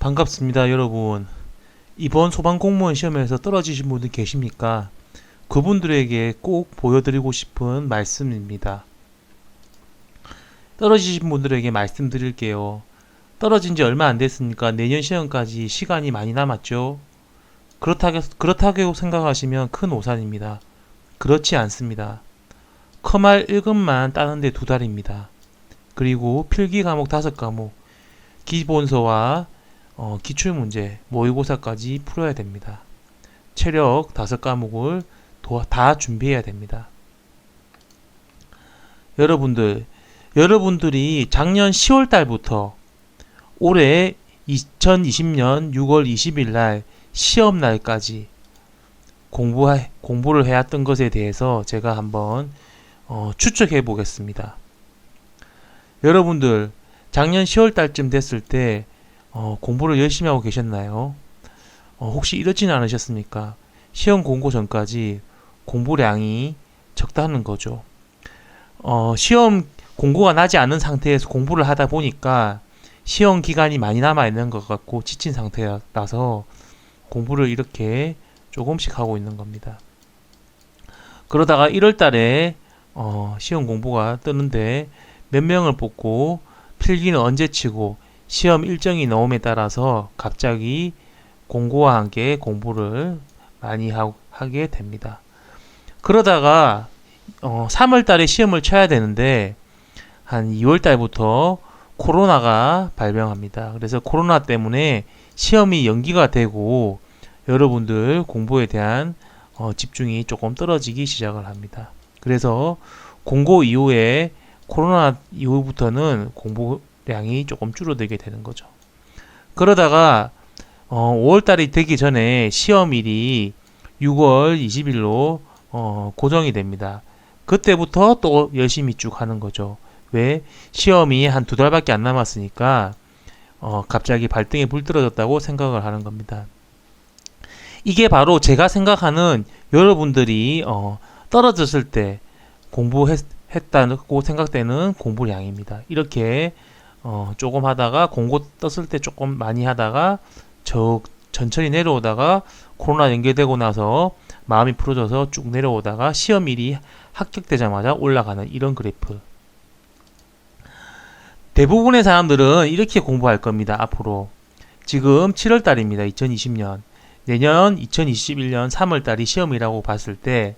반갑습니다, 여러분. 이번 소방공무원 시험에서 떨어지신 분들 계십니까? 그분들에게 꼭 보여드리고 싶은 말씀입니다. 떨어지신 분들에게 말씀드릴게요. 떨어진 지 얼마 안 됐으니까 내년 시험까지 시간이 많이 남았죠? 그렇다고, 그렇다고 생각하시면 큰 오산입니다. 그렇지 않습니다. 커말 1급만 따는데 두 달입니다. 그리고 필기 과목 다섯 과목, 기본서와 어, 기출문제, 모의고사까지 풀어야 됩니다. 체력 다섯 과목을 도- 다 준비해야 됩니다. 여러분들, 여러분들이 작년 10월 달부터 올해 2020년 6월 20일 날 시험 날까지 공부 공부를 해왔던 것에 대해서 제가 한번 어, 추측해 보겠습니다. 여러분들 작년 10월 달쯤 됐을 때 어, 공부를 열심히 하고 계셨나요? 어, 혹시 이렇지는 않으셨습니까? 시험 공고 전까지 공부량이 적다는 거죠. 어, 시험 공고가 나지 않은 상태에서 공부를 하다 보니까 시험 기간이 많이 남아 있는 것 같고 지친 상태라서 공부를 이렇게 조금씩 하고 있는 겁니다. 그러다가 1월 달에 어, 시험 공부가 뜨는데 몇 명을 뽑고 필기는 언제 치고 시험 일정이 나옴에 따라서 갑자기 공고와 함께 공부를 많이 하, 하게 됩니다. 그러다가 어, 3월 달에 시험을 쳐야 되는데 한 2월 달부터 코로나가 발병합니다. 그래서 코로나 때문에 시험이 연기가 되고 여러분들 공부에 대한 어, 집중이 조금 떨어지기 시작을 합니다. 그래서 공고 이후에 코로나 이후부터는 공부 량이 조금 줄어들게 되는 거죠. 그러다가 어, 5월 달이 되기 전에 시험일이 6월 20일로 어, 고정이 됩니다. 그때부터 또 열심히 쭉 하는 거죠. 왜? 시험이 한 두 달밖에 안 남았으니까 어, 갑자기 발등에 불 떨어졌다고 생각을 하는 겁니다. 이게 바로 제가 생각하는 여러분들이 어, 떨어졌을 때 공부했다고 생각되는 공부량입니다. 이렇게 어, 조금 하다가 공고 떴을 때 조금 많이 하다가 저 천천히 내려오다가 코로나 연계되고 나서 마음이 풀어져서 쭉 내려오다가 시험일이 합격되자마자 올라가는 이런 그래프. 대부분의 사람들은 이렇게 공부할 겁니다. 앞으로. 지금 7월 달입니다. 2020년. 내년 2021년 3월 달이 시험이라고 봤을 때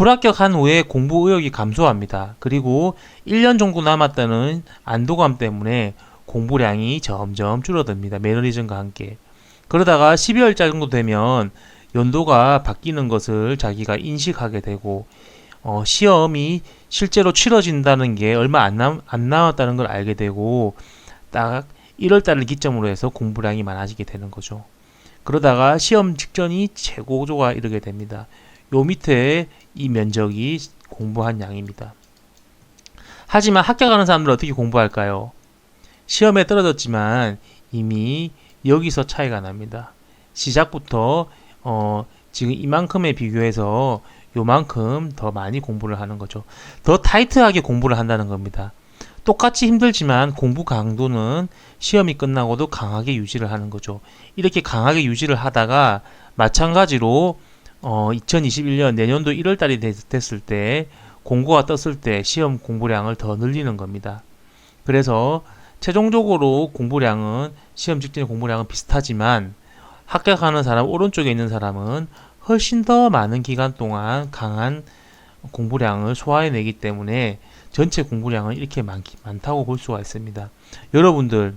불합격한 후에 공부 의욕이 감소합니다. 그리고 1년 정도 남았다는 안도감 때문에 공부량이 점점 줄어듭니다. 매너리즘과 함께. 그러다가 12월 달 정도 되면 연도가 바뀌는 것을 자기가 인식하게 되고 어, 시험이 실제로 치러진다는 게 얼마 안, 남, 안 남았다는 걸 알게 되고 딱 1월 달을 기점으로 해서 공부량이 많아지게 되는 거죠. 그러다가 시험 직전이 최고조가 이르게 됩니다. 요 밑에 이 면적이 공부한 양입니다. 하지만 합격하는 사람들은 어떻게 공부할까요? 시험에 떨어졌지만 이미 여기서 차이가 납니다. 시작부터 어, 지금 이만큼에 비교해서 요만큼 더 많이 공부를 하는 거죠. 더 타이트하게 공부를 한다는 겁니다. 똑같이 힘들지만 공부 강도는 시험이 끝나고도 강하게 유지를 하는 거죠. 이렇게 강하게 유지를 하다가 마찬가지로 어, 2021년 내년도 1월 달이 됐, 을 때 공고가 떴을 때 시험 공부량을 더 늘리는 겁니다. 그래서 최종적으로 공부량은 시험 직전의 공부량은 비슷하지만 합격하는 사람 오른쪽에 있는 사람은 훨씬 더 많은 기간 동안 강한 공부량을 소화해내기 때문에 전체 공부량은 이렇게 많, 많다고 볼 수가 있습니다. 여러분들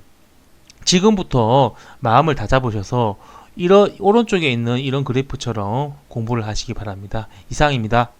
지금부터 마음을 다잡으셔서 이런 오른쪽에 있는 이런 그래프처럼 공부를 하시기 바랍니다. 이상입니다.